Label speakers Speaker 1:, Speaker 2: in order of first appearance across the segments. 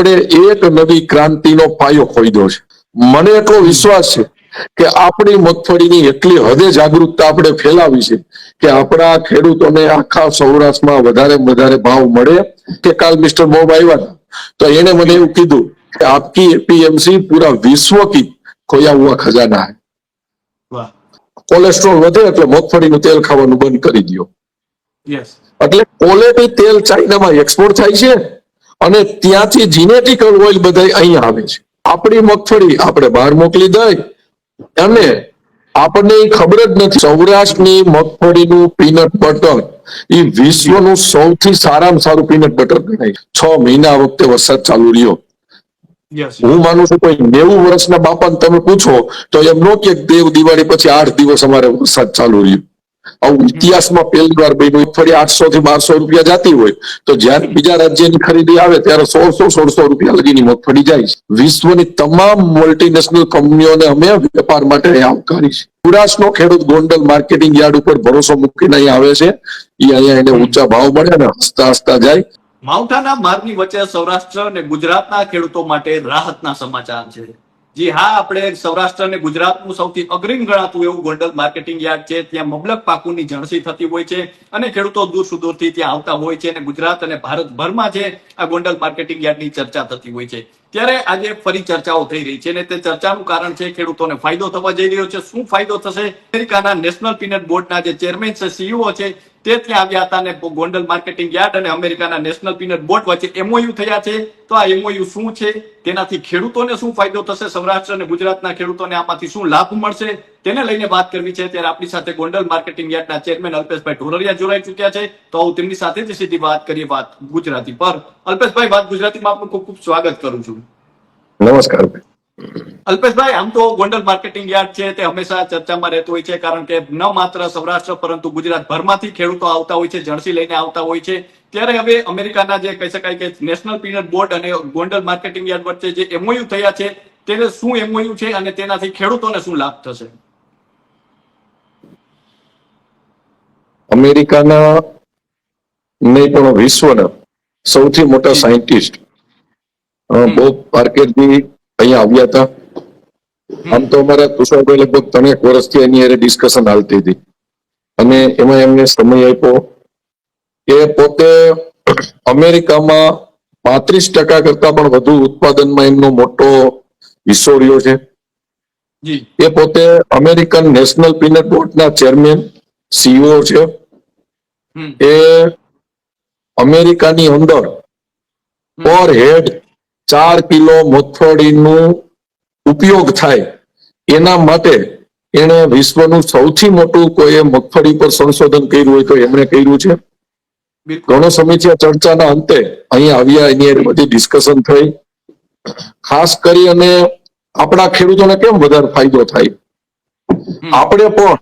Speaker 1: આપણે એક નવી ક્રાંતિનો પાયો ખોઈદો છે. મને એટલો વિશ્વાસ છે કે આપણી મગફળીની એટલી હદે જાગૃતતા આપણે ફેલાવી છે કે આપણા ખેડૂતોને આખા સૌરાષ્ટ્રમાં વધારે વધારે ભાવ મળે. કે કાલ મિસ્ટર બોબ આવ્યા તો એને મને એવું કીધું કે આપકી એપીએમસી પૂરા વિશ્વ કી ખોયા હુઆ ખજાના હે. કોલેસ્ટ્રોલ વધે એટલે મગફળીનું તેલ ખાવાનું બંધ કરી દો એટલે ક્વોલિટી તેલ ચાઇનામાં એક્સપોર્ટ થાય છે અને ત્યાંથી જીનેટિકલ ઓઇલ બધા અહીંયા આવે છે. આપણી મગફળી આપણે બહાર મોકલી દઈ અને આપણને ખબર જ નથી. સૌરાષ્ટ્રની મગફળીનું પીનટ બટર એ વિશ્વનું સૌથી સારામાં સારું પીનટ બટર ગણાય. છ મહિના વખતે વરસાદ ચાલુ રહ્યો. હું માનું છું કોઈ નેવું વર્ષના બાપાને તમે પૂછો તો એમ નો કે દેવ દિવાળી પછી આઠ દિવસ અમારે વરસાદ ચાલુ રહ્યું. આવું ઇતિહાસમાં પહેલી વાર બન્યું ફરી આઠસો થી બારસો રૂપિયા જતી હોય, તો જ્યારે બીજા રાજ્યની ખરીદી આવે ત્યારે સોળસો સોળસો રૂપિયા લગીની મગફળી જાય છે. વિશ્વની તમામ મલ્ટીનેશનલ કંપનીઓને અમે વેપાર માટે આવકારી છે. સૌરાષ્ટ્રનો ખેડૂત ગોંડલ માર્કેટિંગ યાર્ડ ઉપર ભરોસો મૂકીને અહીંયા આવે છે. એ અહીંયા એને ઊંચા ભાવ મળે અને હસતા હસતા જાય.
Speaker 2: માવઠાના મારની વચ્ચે સૌરાષ્ટ્ર અને ગુજરાતના ખેડૂતો માટે રાહતના સમાચાર છે. જી હા, આપણે સૌરાષ્ટ્ર અને ગુજરાતનું સૌથી અગ્રીમ ગણાતું એવું ગોંડલ માર્કેટિંગ યાર્ડ છે. ત્યાં મબલક પાકુની જણસી થતી હોય છે અને ખેડૂતો દૂર સુદૂરથી ત્યાં આવતા હોય છે અને ગુજરાત અને ભારતભરમાં છે આ ગોંડલ માર્કેટિંગ યાર્ડની ચર્ચા થતી હોય છે. ત્યારે આજે ફરી ચર્ચાઓ થઈ રહી છે અને તે ચર્ચાનું કારણ છે ખેડૂતોને ફાયદો થવા જઈ રહ્યો છે. શું ફાયદો થશે? અમેરિકાના નેશનલ પીનટ બોર્ડના જે ચેરમેન છે, સીઈઓ છે તે આવ્યા હતા અને ગોંડલ માર્કેટિંગ યાર્ડ અને અમેરિકાના નેશનલ પીનટ બોર્ડ વચ્ચે એમઓયુ થયા છે. તો આ એમઓયુ શું છે? તેનાથી ખેડૂતોને શું ફાયદો થશે? સૌરાષ્ટ્ર અને ગુજરાતના ખેડૂતોને આમાંથી શું લાભ મળશે? તેને લઈને વાત કરવી છે. ત્યારે આપણી સાથે ગોંડલ માર્કેટિંગ યાર્ડના ચેરમેન અલ્પેશભાઈ ઢોલરિયા જોડાઈ ચુક્યા છે. તો હું તેમની સાથે જ સીધી વાત કરીએ વાત ગુજરાતી પર. અલ્પેશભાઈ, વાત ગુજરાતીમાં આપનું ખૂબ ખૂબ સ્વાગત કરું છું.
Speaker 1: નમસ્કાર.
Speaker 2: અલ્પેશભાઈ આમ તો ગોંડલ માર્કેટિંગ યાર્ડ છે તે હંમેશા ચર્ચામાં રહેતું હોય છે કારણ કે ન માત્ર સૌરાષ્ટ્ર પરંતુ ગુજરાત ભરમાંથી ખેડૂતો આવતા હોય છે જણસી લઈને આવતા હોય છે. ત્યારે હવે અમેરિકાના જે કહી શકાય કે નેશનલ પીનટ બોર્ડ અને ગોંડલ માર્કેટિંગ યાર્ડ વચ્ચે જે એમઓયુ થયા છે તેને શું એમઓયુ છે અને તેનાથી ખેડૂતોને શું લાભ થશે?
Speaker 1: અમેરિકાના નહીં પણ વિશ્વના સૌથી મોટા સાયન્ટિસ્ટ બોબ પાર્કેરજી અહીંયા આવ્યા હતા. આમ તો અમારા કુશળભાઈ લગભગ ત્રણેક વર્ષથી એની અરે ડિસ્કશન હાલતી હતી. અને એમાં એમને સમય આપ્યો કે પોતે અમેરિકામાં પાંત્રીસ ટકા કરતા પણ વધુ ઉત્પાદનમાં એમનો મોટો હિસ્સો રહ્યો છે. એ પોતે અમેરિકન નેશનલ પીનટ બોર્ડના ચેરમેન સીઈઓ છે. એ અમેરિકાની અંદર પર હેડ ચાર કિલો મગફળીનું ઉપયોગ થાય એના માટે એણે વિશ્વનું સૌથી મોટું કોઈ મગફળી પર સંશોધન કર્યું હોય તો એમણે કર્યું છે. ઘણો સમય છે ચર્ચાના અંતે અહીંયા આવ્યા એની બધી ડિસ્કશન થઈ. ખાસ કરી અને આપણા ખેડૂતોને કેમ વધારે ફાયદો થાય? આપણે પણ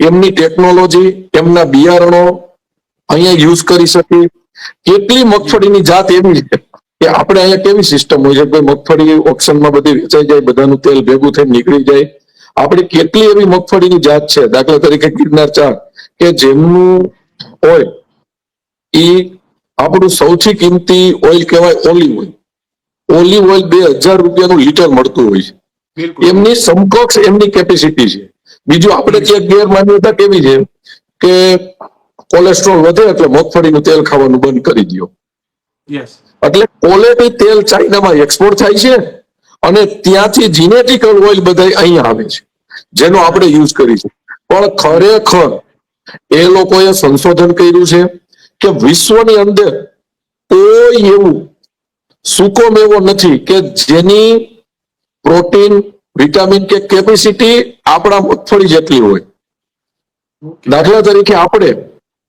Speaker 1: એમની ટેકનોલોજી એમના બિયારણો અહીંયા યુઝ કરી શકીએ. કેટલી મગફળીની જાત એવી છે? કે આપણે અહીંયા કેવી સિસ્ટમ હોય છે? ભાઈ મગફળી ઓપ્શનમાં બધી વેચાઈ જાય બધાનું તેલ ભેગું થઈને નીકળી જાય. આપણી કેટલી એવી મગફળીની જાત છે? દાખલા તરીકે ગિરનાર ચાર કે જેમનું ઓઇલ એ આપણું સૌથી કિંમતી ઓઇલ કહેવાય ઓલિવ ઓઇલ. ઓલિવ ઓઇલ બે હજાર રૂપિયાનું લીટર મળતું હોય છે. એમની સમકક્ષ એમની કેપેસિટી છે. બીજું આપણે ત્યાં ગેરમાન્યતા કેવી છે? કે કોલેસ્ટ્રોલ વધે એટલે મગફળીનું તેલ ખાવાનું બંધ કરી દો
Speaker 2: યસ
Speaker 1: એટલે કોલેટી તેલ ચાઇનામાં એક્સપોર્ટ થાય છે અને ત્યાંથી જીનેટિકલ ઓઇલ બધા અહીંયા આવે છે, જેનો આપણે યુઝ કરીશું પણ ખરેખર એ લોકોએ સંશોધન કર્યું છે કે વિશ્વની અંદર કોઈ એવું સૂકો મેવો નથી કે જેની પ્રોટીન, વિટામિન કે કેપેસિટી આપણા મગફળી જેટલી હોય. દાખલા તરીકે આપણે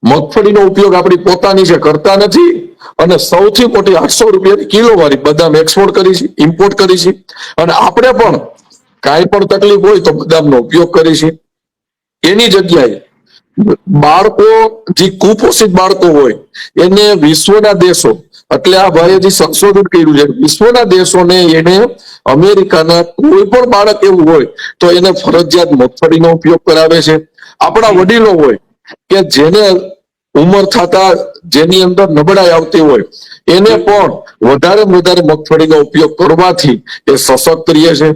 Speaker 1: મગફળીનો ઉપયોગ આપણી પોતાની છે કરતા નથી અને સૌથી મોટી આઠસો રૂપિયાની કિલો વાળી બદામ એક્સપોર્ટ કરી છે ઇમ્પોર્ટ કરી છે. અને આપણે પણ કાંઈ પણ તકલીફ હોય તો બદામનો ઉપયોગ કરી છે. એની જગ્યાએ બાળકો, જે કુપોષિત બાળકો હોય, એને વિશ્વના દેશો, એટલે આ ભાઈએ જે સંશોધન કર્યું છે, વિશ્વના દેશોને એને અમેરિકાના કોઈ પણ બાળક એવું હોય તો એને ફરજિયાત મગફળીનો ઉપયોગ કરાવે છે. આપણા વડીલો હોય કે જેને ઉંમર થતા જેની અંદર નબળાઈ આવતી હોય એને પણ વધારે વધારે મગફળીનો ઉપયોગ કરવાથી એ સશક્ત રહે છે.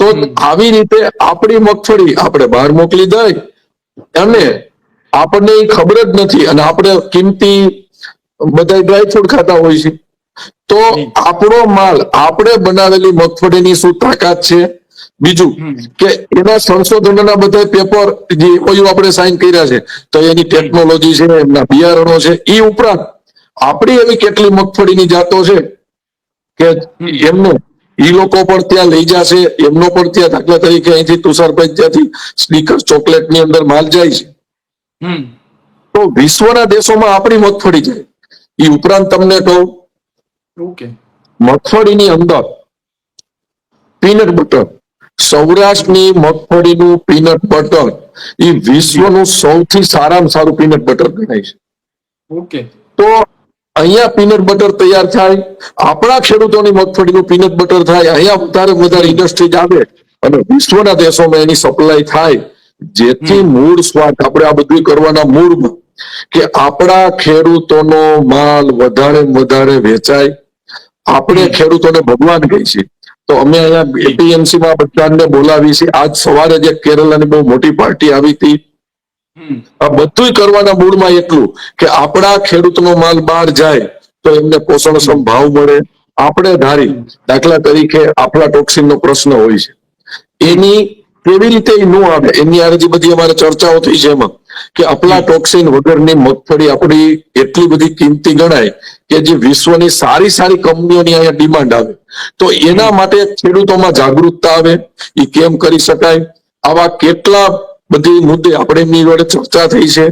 Speaker 1: તો આવી રીતે આપણી મગફળી આપણે બહાર મોકલી દઈ અને આપણને ખબર જ નથી અને આપણે કિંમતી બધા ડ્રાયફ્રૂટ ખાતા હોય છે તો આપણો માલ આપણે બનાવેલી મગફળીની શું તાકાત છે? બીજું કે એના સંશોધનના બધા પેપર જે ઓયુ આપણે સાઇન કર્યા છે તો એની ટેકનોલોજી છે એમના બિયારણો છે એ ઉપરાંત આપણી એવી કેટલી મગફળીની જાતો છે કે એમને એ લોકો પણ ત્યાં લઈ જશે એમનો પણ ત્યાં દાખલા તરીકે અહીંથી તુષારભાઈ ત્યાંથી સ્પીકર ચોકલેટની અંદર માલ જાય છે. તો વિશ્વના દેશોમાં આપણી મગફળી જાય એ ઉપરાંત તમને કહું મગફળીની અંદર પીનટ બટર સૌરાષ્ટ્રની મગફળીનું પીનટ બટર એ વિશ્વનું સૌથી સારામાં સારું પીનટ બટર ગણાય છે.
Speaker 2: ઓકે.
Speaker 1: તો અહીંયા પીનટ બટર તૈયાર થાય આપણા ખેડૂતોની મગફળીનું પીનટ બટર થાય અહીંયા વધારે વધારે ઇન્ડસ્ટ્રી આવે અને વિશ્વના દેશોમાં એની સપ્લાય થાય જેથી મૂળ સ્વાદ આપણે આ બધું કરવાના મૂળમાં કે આપણા ખેડૂતોનો માલ વધારે વધારે વેચાય. આપણે ખેડૂતોને ભગવાન કહી છે. તો અમે અહીંયા એપીએમસી માં બધાને બોલાવી છે. આજ સવારે જે કેરલાની બહુ મોટી પાર્ટી આવી હતી આ બધું કરવાના મૂળમાં એટલું કે આપણા ખેડૂતનો માલ બહાર જાય તો એમને પોષણક્ષમ ભાવ મળે. આપણે ધારી દાખલા તરીકે આપણા ટોક્સિન નો પ્રશ્ન હોય છે. એની કેવી રીતે ન આવે? એની આ જે બધી અમારે ચર્ચાઓ થઈ છે એમાં કે આપણા ટોક્સિન વગરની મગફળી આપણી એટલી બધી કિંમતી ગણાય કે જે વિશ્વની સારી સારી કંપનીઓની અહીંયા ડિમાન્ડ આવે. તો એના માટે ખેડૂતોમાં જાગૃતતા આવે એ કેમ કરી શકાય? આવા કેટલા બધી મુદ્દે આપણે એમની જોડે ચર્ચા થઈ છે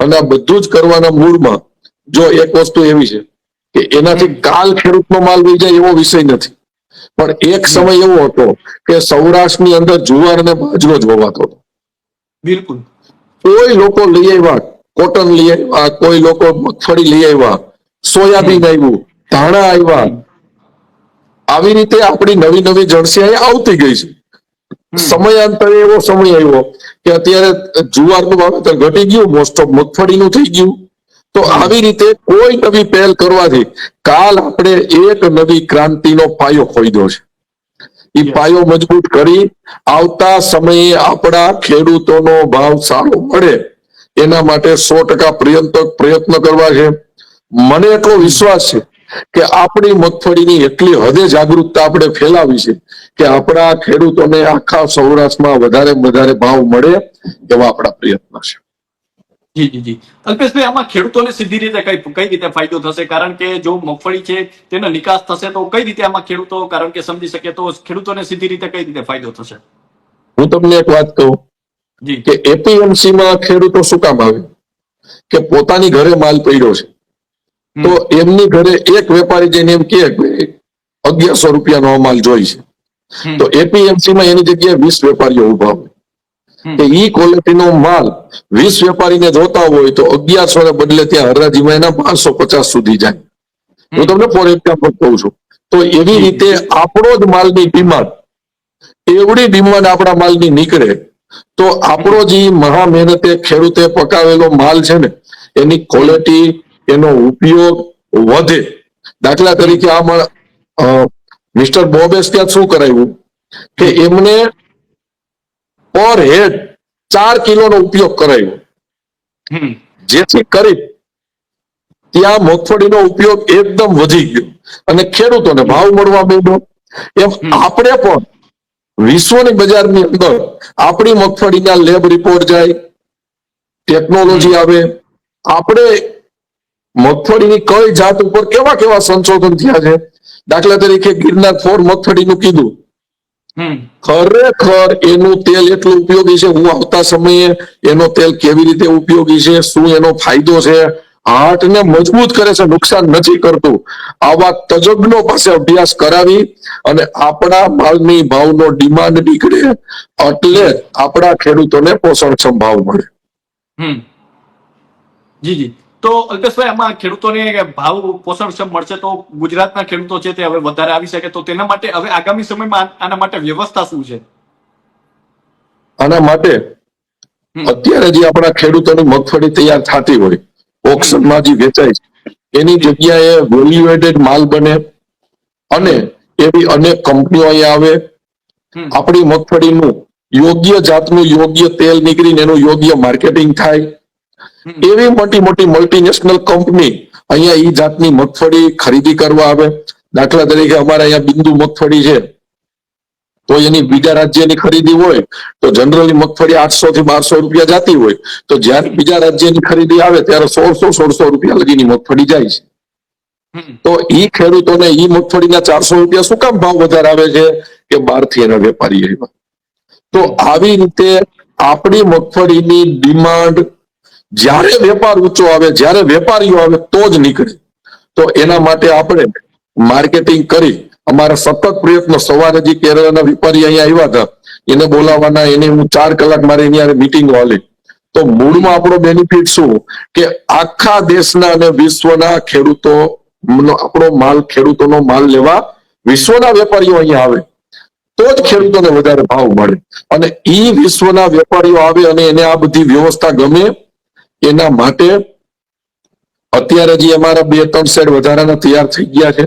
Speaker 1: અને આ બધું જ કરવાના મૂળમાં જો એક વસ્તુ એવી છે કે એનાથી કાલ ખેડૂતનો માલ વહી જાય એવો વિષય નથી. પણ એક સમય એવો હતો કે સૌરાષ્ટ્રની અંદર જુવાર અને બાજરો જ વવાતો હતો.
Speaker 2: બિલકુલ.
Speaker 1: કોઈ લોકો લઈ આવ્યા કોટન લઈ આવ્યા કોઈ લોકો મગફળી લઈ આવ્યા સોયાબીન આવ્યું ધાણા આવ્યા. આવી રીતે આપણી નવી નવી જણસી અહીં આવતી ગઈ છે. સમયાંતરે એવો સમય આવ્યો કે અત્યારે જુવારનું વાવેતર ઘટી ગયું મોસ્ટ ઓફ મગફળીનું થઈ ગયું. તો આવી રીતે કોઈ નવી પહેલ કરવાથી કાલ આપણે એક નવી ક્રાંતિનો પાયો ખોઈદો છે. એ પાયો મજબૂત કરી આવતા સમયે આપણા ખેડૂતોનો ભાવ સારો મળે એના માટે સો ટકા પ્રયત્ન પ્રયત્ન કરવા છે. મને એટલો વિશ્વાસ છે કે આપણી મગફળીની એટલી હદે જાગૃતતા આપણે ફેલાવી છે કે આપણા ખેડૂતોને આખા સૌરાષ્ટ્રમાં વધારે વધારે ભાવ મળે એવા આપણા પ્રયત્ન છે.
Speaker 2: જી જી જી. અલ્પેશભાઈ આમાં ખેડૂતોને સીધી રીતે કઈ કઈ રીતે ફાયદો થશે? કારણ કે જો મગફળી છે તેનો નિકાસ થશે તો કઈ રીતે આમાં ખેડૂતો કારણ કે સમજી શકે તો ખેડૂતોને સીધી રીતે કઈ રીતે ફાયદો થશે?
Speaker 1: હું તમને એક વાત કહું
Speaker 2: જી.
Speaker 1: કે એપીએમસી માં ખેડૂતો શું કામ આવે? કે પોતાની ઘરે માલ પડ્યો છે. તો એમની ઘરે એક વેપારી જઈને એમ કે અગિયારસો રૂપિયાનો આ માલ જોઈ છે. તો એપીએમસી માં એની જગ્યાએ વીસ વેપારીઓ ઊભા હોય. કે ઈ ક્વોલિટીનો માલ વીસ વેપારીને જોતા હોય તો અગિયારસો ને બદલે ત્યાં હરાજીમાં એના પાંચસો પચાસ સુધી જાય. હું તમને ફોર એક્ઝામ્પલ કહું છું. તો એવી રીતે આપણો જ માલની ડિમાન્ડ એવડી ડિમાન્ડ આપણા માલની નીકળે તો આપણો જે મહા મહેનતે ખેડૂતે પકાવેલો માલ છે ને એની ક્વોલિટી એનો ઉપયોગ વધે. દાખલા તરીકે આમાં મિસ્ટર બોબેસ ત્યાં શું કરાવ્યું કે એમને પર હેડ ચાર કિલોનો ઉપયોગ કરાયો. જેથી કરી ત્યાં મગફળીનો ઉપયોગ એકદમ વધી ગયો. અને ખેડૂતોને ભાવ મળવા માંડ્યો. એમ આપણે પણ વિશ્વની બજારની અંદર આપણી મગફળીના લેબ રિપોર્ટ જાય ટેકનોલોજી આવે આપણે મગફળીની કઈ જાત ઉપર કેવા કેવા સંશોધન થયા છે? દાખલા તરીકે ગિરનાર ફોર મગફળીનું કીધું. ખરેખર એનું તેલ એટલું ઉપયોગી છે? હું આવતા સમયે એનો તેલ કેવી રીતે ઉપયોગી છે? શું એનો ફાયદો છે? હાર્ટને મજબૂત કરે છે? નુકસાન નથી કરતું. આવા તજજ્ઞો પાસે અભ્યાસ કરાવી અને આપણા માલની ભાવનો ડિમાન્ડ નીકળે એટલે આપણા ખેડૂતોને પોષણક્ષમ ભાવ મળે.
Speaker 2: હમ. જી જી. તો અલ્પેશભાઈ આમાં ખેડૂતોને ભાવ પોષણક્ષમ મળશે તો ગુજરાતના ખેડૂતો છે તે હવે વધારે આવી શકે તો તેના માટે હવે આગામી સમયમાં આના માટે વ્યવસ્થા શું છે
Speaker 1: આના માટે અત્યારે જે આપણા ખેડૂતોની મગફળી તૈયાર થતી હોય ઓક્શનમાં જે વેચાય છે એની જગ્યાએ વેલ્યુએટેડ માલ બને અને એવી અનેક કંપનીઓ અહીંયા આવે. આપણી મગફળીનું યોગ્ય જાતનું યોગ્ય તેલ નીકળીને એનું યોગ્ય માર્કેટિંગ થાય. એવી મોટી મોટી મલ્ટીનેશનલ કંપની અહીંયા ઈ જાતની મગફળી ખરીદી કરવા આવે. દાખલા તરીકે અમારે અહીંયા બિંદુ મગફળી છે. તો એની બીજા રાજ્યની ખરીદી હોય તો જનરલી મગફળી આઠસો થી બારસો રૂપિયા જાતી હોય તો જ્યારે બીજા રાજ્યની ખરીદી આવે ત્યારે સોળસો સોળસો રૂપિયા લગીની મગફળી જાય છે. તો ઈ ખેડૂતોને ઈ મગફળીના ચારસો રૂપિયા શું કામ ભાવ વધારે આવે છે? કે બહારથી એના વેપારી આવ્યા. તો આવી રીતે આપણી મગફળીની ડિમાન્ડ જ્યારે વેપાર ઊંચો આવે, જ્યારે વેપારીઓ આવે, તો જ નીકળે. તો એના માટે આપણે માર્કેટિંગ કરી અમારા સતત પ્રયત્નો સવારે જે કેરળના વેપારી અહીંયા આવ્યા હતા, એને બોલાવવાના, એને હું ચાર કલાક મારે એની મિટિંગ વાલી તો મૂળમાં આપણો બેનિફિટ શું? કે આખા દેશના અને વિશ્વના ખેડૂતો આપણો માલ, ખેડૂતોનો માલ લેવા વિશ્વના વેપારીઓ અહીંયા આવે. તો જ ખેડૂતોને વધારે ભાવ મળે. અને ઈ વિશ્વના વેપારીઓ આવે અને એને આ બધી વ્યવસ્થા ગમે એના માટે અત્યારે જે અમારા બે ત્રણ સેડ વધારાના તૈયાર થઈ ગયા છે.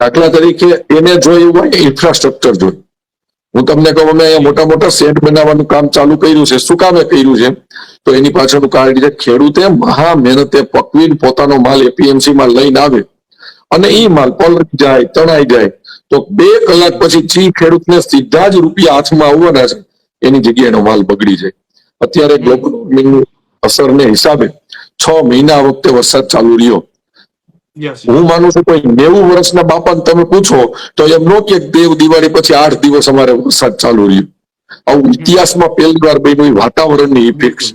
Speaker 1: દાખલા તરીકે એને જોયું હોય ઇન્ફ્રાસ્ટ્રક્ચર જોયું. હું તમને કહું, અમે અહીંયા મોટા મોટા સેટ બનાવવાનું કામ ચાલુ કર્યું છે. શું કામે કર્યું છે? તો એની પાછળનું કારણ છે ખેડૂતે મહા મહેનતે પકવીને પોતાનો માલ એપીએમસી માં લઈને આવે અને એ માલ પલળી જાય, તણાઈ જાય. તો બે કલાક પછી જી ખેડૂતને સીધા જ રૂપિયા હાથમાં આવવાના છે. એની જગ્યાએનો માલ બગડી જાય. અત્યારે ગ્લોબલ વોર્મિંગની અસરને હિસાબે છ મહિના વખતે વરસાદ ચાલુ રહ્યો. હું માનું છું કોઈ નેવું વર્ષના બાપાને તમે પૂછો તો એમ નો કે દેવ દિવાળી પછી આઠ દિવસ અમારે વરસાદ ચાલુ રહ્યો. આવું ઇતિહાસમાં પહેલી વાર બન્યું વાતાવરણની ઇફેક્ટ છે.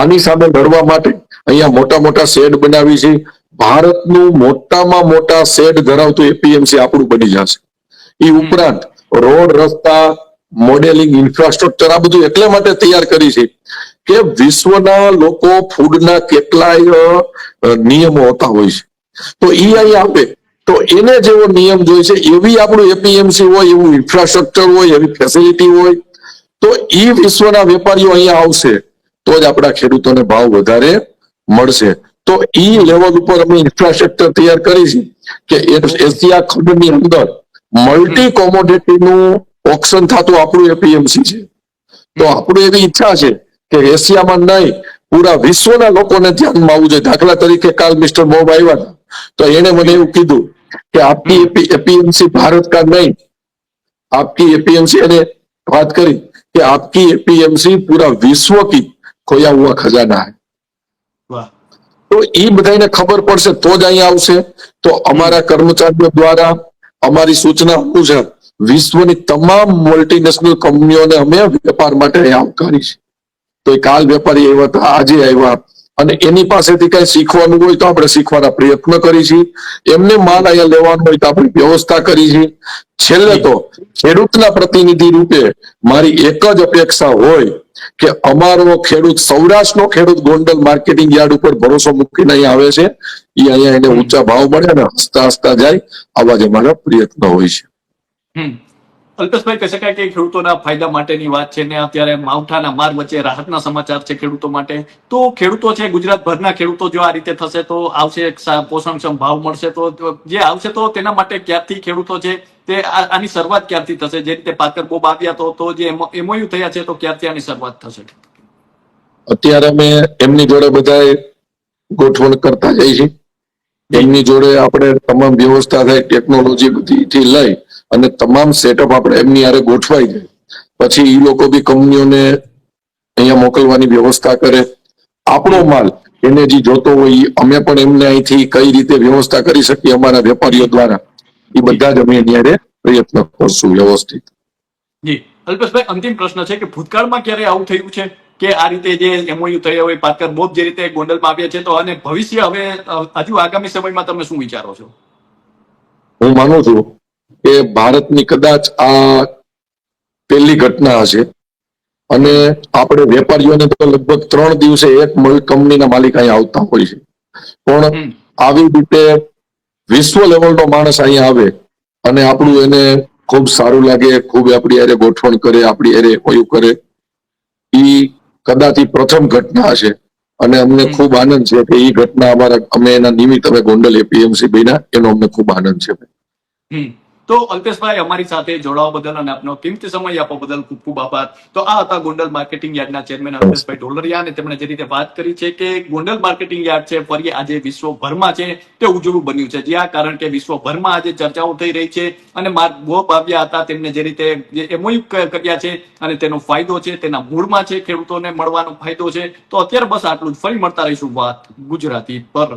Speaker 1: આની સામે લડવા માટે અહીંયા મોટા મોટા શેડ બનાવી છે. ભારતનું મોટામાં મોટા શેડ ધરાવતું એપીએમસી આપણું બની જશે. એ ઉપરાંત રોડ રસ્તા મોડેલિંગ ઇન્ફ્રાસ્ટ્રક્ચર આ બધું એટલે માટે તૈયાર કરી છે કે વિશ્વના લોકો ફૂડના કેટલાય નિયમો હોતા હોય છે. તો એ અહીં આપે. તો એને જેવો નિયમ જોઈએ છે, એવી આપણું એપીએમસી હોય, એવું ઇન્ફ્રાસ્ટ્રક્ચર હોય, એવી ફેસિલિટી હોય, તો એ વિશ્વના વેપારીઓ અહીંયા આવશે, તો જ આપણા ખેડૂતોને ભાવ વધારે મળશે. તો ઈ લેવલ ઉપર અમે ઇન્ફ્રાસ્ટ્રક્ચર તૈયાર કરી છે કે એશિયા ખંડની અંદર મલ્ટી કોમોડિટીનું ઓપ્શન થતું આપણું એપીએમસી છે તો આપણું એવી ઈચ્છા છે કે એશિયામાં નહીં પૂરા વિશ્વના લોકોને ધ્યાનમાં આવવું જોઈએ દાખલા તરીકે કાલ મિસ્ટર બોબ આવ્યા હતા તો એને મને એવું કીધું કે આપકી એપીએમસી ભારત કા નહીં आपकी एपीएमसी ने बात करी कि आपकी एपीएमसी पूरा विश्व की खोया हुआ खजाना है
Speaker 2: વાહ
Speaker 1: તો એ બધાને ખબર પડશે તો જ અહીંયા આવશે તો અમારા કર્મચારીઓ દ્વારા અમારી સૂચના મુજબ વિશ્વની તમામ મલ્ટીનેશનલ કંપનીઓને અમે વેપાર માટે આવકારી છે. તો એ કાલ વેપારી આવ્યા હતા, આજે આવ્યા. અને એની પાસેથી કઈ શીખવાનું હોય તો આપણે શીખવાના પ્રયત્ન કરી છીએ. એમને માલ અહીંયા લેવાનું હોય તો આપણે વ્યવસ્થા કરી છે છેલ્લે તો ખેડૂતના પ્રતિનિધિ રૂપે મારી એક જ અપેક્ષા હોય કે અમારો ખેડૂત સૌરાષ્ટ્રનો ખેડૂત ગોંડલ માર્કેટિંગ યાર્ડ ઉપર ભરોસો મૂકીને અહીંયા આવે છે. એ અહીંયા એને ઊંચા ભાવ મળે અને હસતા હસતા જાય. આવા જ અમારા પ્રયત્ન હોય છે.
Speaker 2: અલ્પેશભાઈ કહી શકાય કે ખેડૂતોના ફાયદા માટેની વાત છે ને? અત્યારે માવઠાના માર વચ્ચે રાહતના સમાચાર છે ખેડૂતો માટે. તો ખેડૂતો છે, ગુજરાતભરના ખેડૂતો જો આ રીતે થશે તો આવશે પોષણક્ષમ ભાવ મળશે. તો જે આવશે તો તેના માટે ક્યારથી ખેડૂતો છે તે આની શરૂઆત ક્યારથી થશે? જે રીતે પાકર બોબ આવ્યા તો તો જે એમઓયુ થયા છે, તો ક્યારથી આની શરૂઆત થશે?
Speaker 1: અત્યારે અમે એમની જોડે બધાએ ગોઠવણ કરતા જઈએ છીએ. એમની જોડે આપણે તમામ વ્યવસ્થા થાય, ટેકનોલોજી બધીથી લઈ અને તમામ સેટઅપ આપણે એમની આરે ગોઠવાઈ જાય પછી એ લોકો બી કંપનીઓને અહીંયા મોકલવાની વ્યવસ્થા કરે. આપણો માલ એને જે જોતો હોય અમે પણ એમને અહીંથી કઈ રીતે વ્યવસ્થા કરી શકીએ અમારા વેપારીઓ દ્વારા. એ બધા જ અમે એની પ્રયત્ન કરશું વ્યવસ્થિત.
Speaker 2: જી. અલ્પેશભાઈ અંતિમ પ્રશ્ન છે કે ભૂતકાળમાં ક્યારે આવું થયું છે? કે આ રીતે જે એમઓયુ થયા હોય પાટકર બોબ જે રીતે ગોંડલમાં આવ્યા છે તો અને ભવિષ્ય હવે હજુ આગામી સમયમાં તમે શું વિચારો છો?
Speaker 1: હું માનું છું કે ભારતની કદાચ આ પહેલી ઘટના હશે. અને આપણે વેપારીઓને તો લગભગ ત્રણ દિવસે એક કંપનીના માલિક અહીંયા આવતા હોય છે. પણ આવી રીતે વિશ્વ લેવલનો માણસ અહીંયા આવે અને આપણું એને ખૂબ સારું લાગે ખૂબ આપણી અરે ગોઠવણ કરે આપણી અરે ઓયું કરે એ કદાચ પ્રથમ ઘટના હશે. અને અમને ખૂબ આનંદ છે કે એ ઘટના અમારા અમે એના નિમિત્ત અમે ગોંડલ એપીએમસી બન્યા એનો અમને ખૂબ આનંદ છે.
Speaker 2: તો અલ્પેશભાઈ, અમારી સાથે જોડાવા બદલ અને આપનો કિંમતી સમય આપવા બદલ ખૂબ ખૂબ આભાર. તો આ હતા ગોંડલ માર્કેટિંગ યાર્ડના ચેરમેન અલ્પેશભાઈ ઢોલરિયા અને તેમણે જે રીતે વાત કરી છે કે ગોંડલ માર્કેટિંગ યાર્ડ છે, ફરી આજે વિશ્વભરમાં છે તે ઉજળું બન્યું છે. જ્યાં કારણ કે વિશ્વભરમાં આજે ચર્ચાઓ થઈ રહી છે અને બોબ આવ્યા હતા. તેમને જે રીતે એમઓયુ કર્યા છે અને તેનો ફાયદો છે, તેના મૂળમાં છે ખેડૂતોને મળવાનો ફાયદો છે. તો અત્યારે બસ આટલું જ. ફરી મળતા રહીશું વાત ગુજરાતી પર.